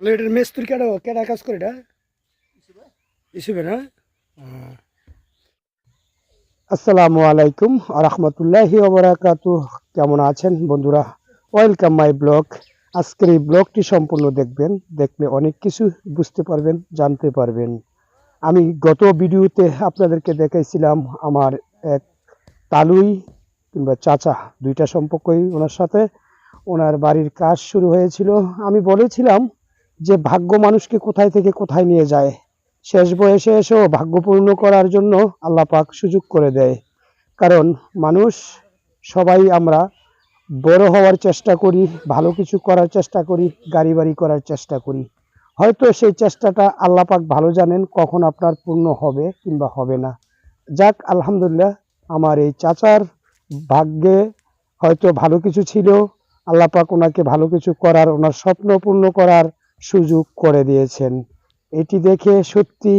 তাহলে এটার মেস্তুরি কেডা কেডা কাজ করে এটা? না? আসসালামু আলাইকুম রহমতুল্লাহি ওবরাকাতু কেমন আছেন বন্ধুরা? Welcome my blog. আজকের এই ব্লগটি সম্পূর্ণ দেখবেন। দেখলে অনেক কিছু বুঝতে পারবেন, জানতে পারবেন। আমি গত ভিডিওতে আপনাদেরকে দেখাইছিলাম আমার এক তালুই কিংবা চাচা, দুইটা সম্পর্কই ওনার সাথে। ওনার বাড়ির কাজ শুরু হয়েছিল। আমি বলেছিলাম যে ভাগ্য মানুষকে কোথায় থেকে কোথায় নিয়ে যায়, শেষ বয়সে এসেও ভাগ্য পূর্ণ করার জন্য আল্লাহ পাক সুযোগ করে দেয়। কারণ মানুষ, সবাই আমরা বড় হওয়ার চেষ্টা করি, ভালো কিছু করার চেষ্টা করি, গাড়ি বাড়ি করার চেষ্টা করি। হয়তো সেই চেষ্টাটা আল্লাহ পাক ভালো জানেন কখন আপনার পূর্ণ হবে কিংবা হবে না। যাক, আলহামদুলিল্লাহ, আমার এই চাচার ভাগ্যে হয়তো ভালো কিছু ছিল, আল্লাহ পাক ওনাকে ভালো কিছু করার, ওনার স্বপ্ন পূর্ণ করার সুযোগ করে দিয়েছেন। এটি দেখে সত্যি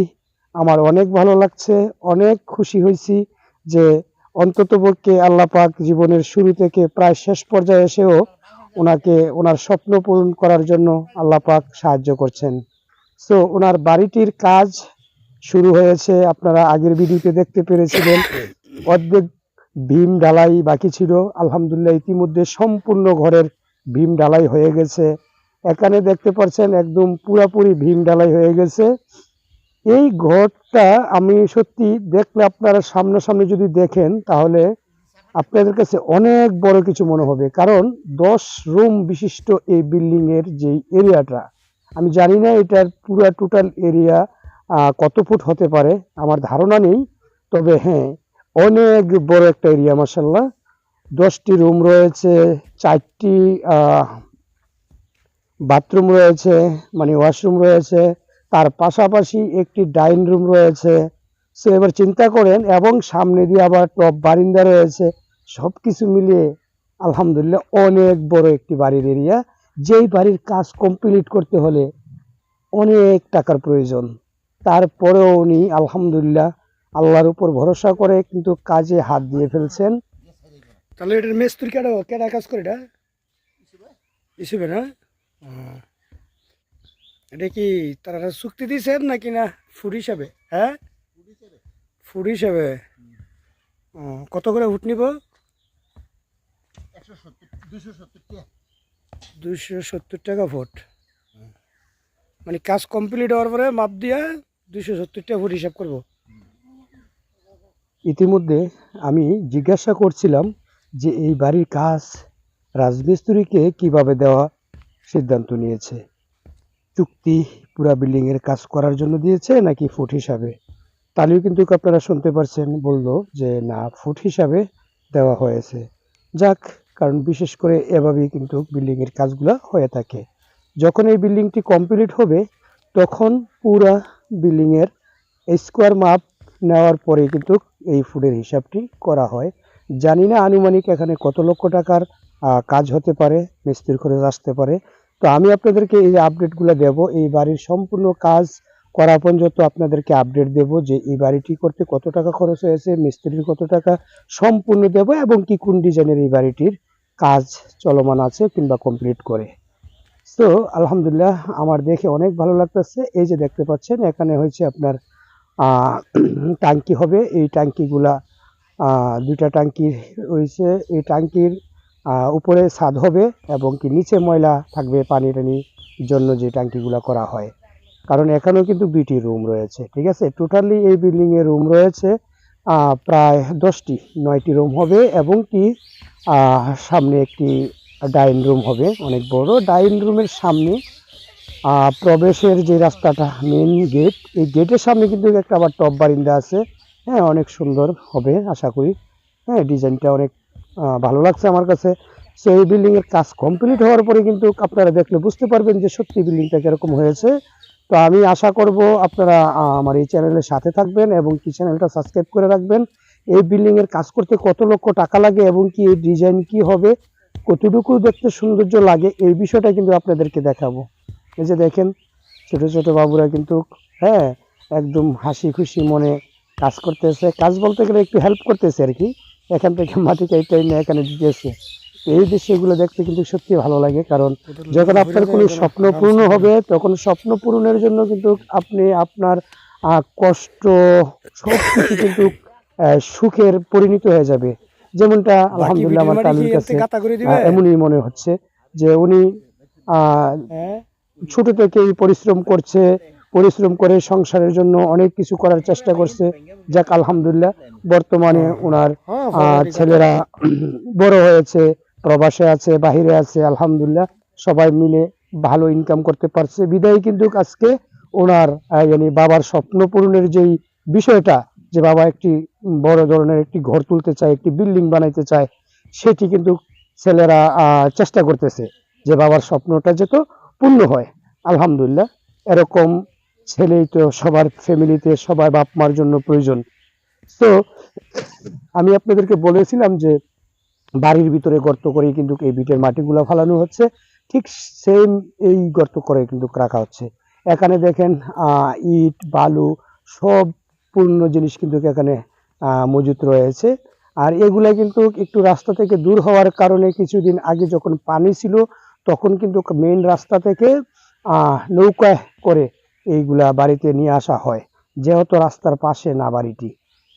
আমার অনেক ভালো লাগছে, অনেক খুশি হয়েছি যে অন্ততপক্ষে আল্লাহ পাক জীবনের শুরু থেকে প্রায় শেষ পর্যায়ে এসেও ওনাকে, ওনার স্বপ্ন পূরণ করার জন্য আল্লাহ পাক সাহায্য করছেন। সো ওনার বাড়িটির কাজ শুরু হয়েছে, আপনারা আগের ভিডিওতে দেখতে পেরেছিলেন। অর্ধেক ভীম ঢালাই বাকি ছিল। আলহামদুলিল্লাহ, ইতিমধ্যে সম্পূর্ণ ঘরের ভীম ঢালাই হয়ে গেছে। এখানে দেখতে পাচ্ছেন একদম পুরাপুরি ভীম ঢালাই হয়ে গেছে। এই ঘরটা আমি সত্যি দেখলে আপনারা সামনাসামনি যদি দেখেন, তাহলে আপনাদের কাছে অনেক বড় কিছু মনে হবে। কারণ দশ রুম বিশিষ্ট এই বিল্ডিং এর যে এরিয়াটা, আমি জানি না এটার পুরা টোটাল এরিয়া কত ফুট হতে পারে, আমার ধারণা নেই। তবে হ্যাঁ অনেক বড় একটা এরিয়া মাসাল্লাহ দশটি রুম রয়েছে, চারটি বাথরুম রয়েছে মানে ওয়াশরুম রয়েছে, তার পাশাপাশি একটি ডাইনিং রুম রয়েছে। সে এবার চিন্তা করেন, এবং সামনে দিয়ে আবার টপ বারিন্দা রয়েছে সব কিছু মিলিয়ে আলহামদুলিল্লাহ অনেক বড় একটি বাড়ির এরিয়া যেই বাড়ির কাজ কমপ্লিট করতে হলে অনেক টাকার প্রয়োজন। তারপরেও উনি আলহামদুলিল্লাহ আল্লাহর উপর ভরসা করে কিন্তু কাজে হাত দিয়ে ফেলছেন। তাহলে এটার মেস্তুরি কেডা কেডা কাজ করে এটা? না। এটা কি তারা চুক্তি দিয়েছেন নাকি না? ফুড হিসাবে হ্যাঁ? ফুড হিসাবে। কত করে ফুট নিব? দুশো সত্তর টাকা ফুট মানে কাজ কমপ্লিট হওয়ার পরে মাপ দিয়ে দুশো সত্তর টাকা ফুট হিসাব করব। ইতিমধ্যে আমি জিজ্ঞাসা করছিলাম যে এই বাড়ির কাজ রাজমিস্ত্রিকে কীভাবে দেওয়া সিদ্ধান্ত নিয়েছে। চুক্তি পুরা বিল্ডিং এর কাজ করার জন্য দিয়েছে নাকি ফুট হিসাবে? তাহলেও কিন্তু আপনারা শুনতে পারছেন, বলল যে না, ফুট হিসাবে দেওয়া হয়েছে। যাক, কারণ বিশেষ করে এভাবেই কিন্তু বিল্ডিং এর কাজগুলো হয়ে থাকে। যখন এই বিল্ডিংটি কমপ্লিট হবে, তখন পুরা বিল্ডিং এর স্কোয়ার মাপ নেওয়ার পরে কিন্তু এই ফুডের হিসাবটি করা হয়। জানি না আনুমানিক এখানে কত লক্ষ টাকার কাজ হতে পারে, মিস্ত্রির খরচ আসতে পারে। তো আমি আপনাদেরকে এই আপডেটগুলো দেব, এই বাড়ির সম্পূর্ণ কাজ করা পর্যন্ত আপনাদেরকে আপডেট দেব যে এই বাড়িটি করতে কত টাকা খরচ হয়েছে, মিস্ত্রির কত টাকা সম্পূর্ণ দেব এবং কি কোন ডিজাইনের এই বাড়িটির কাজ চলমান আছে কিংবা কমপ্লিট করে। তো আলহামদুলিল্লাহ আমার দেখে অনেক ভালো লাগতেছে। এই যে দেখতে পাচ্ছেন, এখানে হয়েছে আপনার টাঙ্কি হবে। এই টাঙ্কিগুলা দুইটা টাঙ্কি রয়েছে। এই টাঙ্কির আহ, উপরে ছাদ হবে এবং কি নিচে ময়লা থাকবে পানি টানির জন্য যে ট্যাঙ্কিগুলো করা হয়। কারণ এখানেও কিন্তু দুইটি রুম রয়েছে ঠিক আছে? টোটালি এই বিল্ডিংয়ে রুম রয়েছে প্রায় দশটি নয়টি রুম হবে এবং কি সামনে একটি ডাইনিং রুম হবে অনেক বড়। ডাইনিং রুমের সামনে প্রবেশের যে রাস্তাটা মেন গেট এই গেটের সামনে কিন্তু একটা আবার টপ বারিন্দা আছে। হ্যাঁ অনেক সুন্দর হবে, আশা করি। হ্যাঁ ডিজাইনটা অনেক ভালো লাগছে আমার কাছে। সো এই বিল্ডিং এর কাজ কমপ্লিট হওয়ার পরে কিন্তু আপনারা দেখলে বুঝতে পারবেন যে সত্যি বিল্ডিংটা কীরকম হয়েছে। তো আমি আশা করব আপনারা আমার এই চ্যানেলের সাথে থাকবেন এবং কি চ্যানেলটা সাবস্ক্রাইব করে রাখবেন। এই বিল্ডিং এর কাজ করতে কত লক্ষ টাকা লাগে এবং কি এই ডিজাইন কি হবে, কতটুকু দেখতে সৌন্দর্য লাগে, এই বিষয়টা কিন্তু আপনাদেরকে দেখাবো। এই যে দেখেন, ছোট ছোট বাবুরা কিন্তু হ্যাঁ একদম হাসি খুশি মনে কাজ করতেছে। কাজ বলতে গেলে একটু হেল্প করতেছে আর কি। এখান থেকে মাটি কাইটাই নিয়ে এখানে দিতেছে। এই দৃশ্যগুলো দেখতে কিন্তু সত্যি ভালো লাগে কারণ যখন আপনার কোনো স্বপ্ন পূর্ণ হবে তখন স্বপ্ন পূরণের জন্য কিন্তু আপনি আপনার কষ্ট সব কিছু কিন্তু সুখের পরিণত হয়ে যাবে। যেমনটা আলহামদুলিল্লাহ আমার তালুর কাছে এমনই মনে হচ্ছে যে উনি আহ, হ্যাঁ? ছোট থেকেই পরিশ্রম করছে। পরিশ্রম করে সংসারের জন্য অনেক কিছু করার চেষ্টা করছে। যাক, আলহামদুলিল্লাহ, বর্তমানে ওনার ছেলেরা বড় হয়েছে, প্রবাসে আছে, বাহিরে আছে, আলহামদুলিল্লাহ, সবাই মিলে ভালো ইনকাম করতে পারছে। বিদায় কিন্তু আজকে ওনার yani বাবার স্বপ্ন পূরণের যেই বিষয়টা, যে বাবা একটি বড় ধরনের একটি ঘর তুলতে চায়, একটি বিল্ডিং বানাইতে চায়, সেটি কিন্তু ছেলেরা চেষ্টা করতেছে যে বাবার স্বপ্নটা যেত পূর্ণ হয়। আলহামদুলিল্লাহ, এরকম ছেলেই তো সবার ফ্যামিলিতে সবার বাপ মার জন্য প্রয়োজন। তো, আমি আপনাদেরকে বলেছিলাম যে, বাড়ির ভিতরে গর্ত করে কিন্তু এই বিটের মাটিগুলো ফালানো হচ্ছে। ঠিক সেম এই গর্ত করে কিন্তু রাখা হচ্ছে। এখানে দেখেন ইট, বালু সব পূর্ণ জিনিস কিন্তু এখানে মজুত রয়েছে। আর এগুলা কিন্তু একটু রাস্তা থেকে দূর হওয়ার কারণে কিছুদিন আগে যখন পানি ছিল, তখন কিন্তু মেইন রাস্তা থেকে নৌকায় করে এইগুলা বাড়িতে নিয়ে আসা হয়। যেহেতু রাস্তার পাশে না বাড়িটি।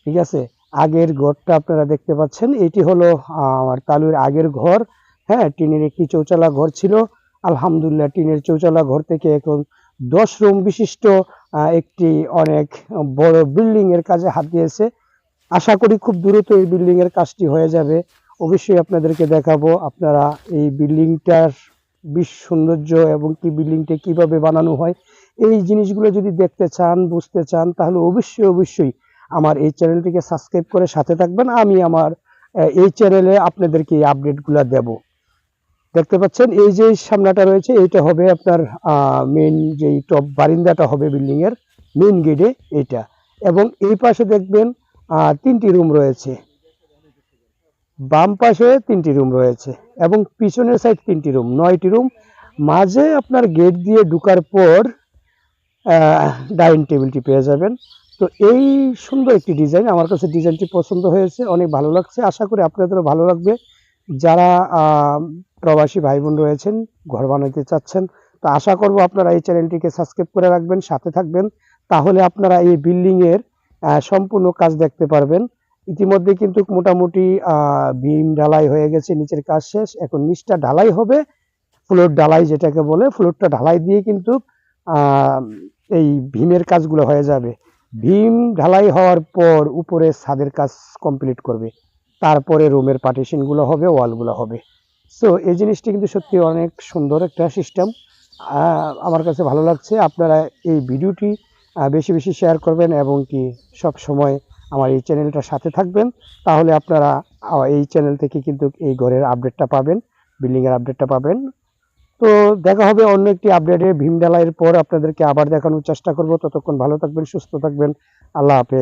ঠিক আছে? আগের ঘরটা আপনারা দেখতে পাচ্ছেন। এটি হলো আমার তালুর আগের ঘর। হ্যাঁ টিনের একটি চৌচালা ঘর ছিল। আলহামদুলিল্লাহ, টিনের চৌচালা ঘর থেকে এখন দশ রুম বিশিষ্ট একটি অনেক বড় বিল্ডিং এর কাজে হাত দিয়েছে। আশা করি খুব দ্রুত এই বিল্ডিং এর কাজটি হয়ে যাবে। অবশ্যই আপনাদেরকে দেখাবো আপনারা এই বিল্ডিংটার বেশ সৌন্দর্য এবং কি বিল্ডিংটা কীভাবে বানানো হয়। এই জিনিসগুলো যদি দেখতে চান, বুঝতে চান, তাহলে অবশ্যই অবশ্যই আমার এই চ্যানেলটিকে সাবস্ক্রাইব করে সাথে থাকবেন। আমি আমার এই চ্যানেলে আপনাদেরকে এই আপডেটগুলো দেব। দেখতে পাচ্ছেন, এই যে সামনাটা রয়েছে, এইটা হবে আপনার মেইন যেই টপ বারিন্দাটা হবে বিল্ডিংয়ের মেইন গেটে এইটা। এবং এই পাশে দেখবেন তিনটি রুম রয়েছে। বাম পাশে তিনটি রুম রয়েছে এবং পিছনের সাইড তিনটি রুম নয়টি রুম মাঝে আপনার গেট দিয়ে ঢুকার পর ডাইনিং টেবিলটি পেয়ে যাবেন। তো এই সুন্দর একটি ডিজাইন আমার কাছে ডিজাইনটি পছন্দ হয়েছে, অনেক ভালো লাগছে। আশা করি আপনাদেরও ভালো লাগবে। যারা প্রবাসী ভাই বোন রয়েছেন, ঘর বানাতে চাচ্ছেন, তো আশা করব আপনারা এই চ্যানেলটিকে সাবস্ক্রাইব করে রাখবেন, সাথে থাকবেন। তাহলে আপনারা এই বিল্ডিংয়ের সম্পূর্ণ কাজ দেখতে পারবেন। ইতিমধ্যে কিন্তু মোটামুটি বিম ঢালাই হয়ে গেছে, নিচের কাজ শেষ। এখন নিচটা ঢালাই হবে। ফ্লোর ঢালাই যেটাকে বলে ফ্লোরটা ঢালাই দিয়ে কিন্তু এই ভীমের কাজগুলো হয়ে যাবে। ভীম ঢালাই হওয়ার পর উপরে ছাদের কাজ কমপ্লিট করবে। তারপরে রুমের পার্টিশনগুলো হবে ওয়ালগুলো হবে। সো এই জিনিসটি কিন্তু সত্যি অনেক সুন্দর একটা সিস্টেম আমার কাছে ভালো লাগছে। আপনারা এই ভিডিওটি বেশি বেশি শেয়ার করবেন এবং কি সব সময় আমার এই চ্যানেলটার সাথে থাকবেন। তাহলে আপনারা এই চ্যানেল থেকে কিন্তু এই ঘরের আপডেটটা পাবেন বিল্ডিংয়ের আপডেটটা পাবেন। তো দেখা হবে অন্য একটি আপডেটে ভীম ঢালাইয়ের পর আপনাদেরকে আবার দেখানোর চেষ্টা করব। ততক্ষণ ভালো থাকবেন, সুস্থ থাকবেন। আল্লাহ হাফেজ।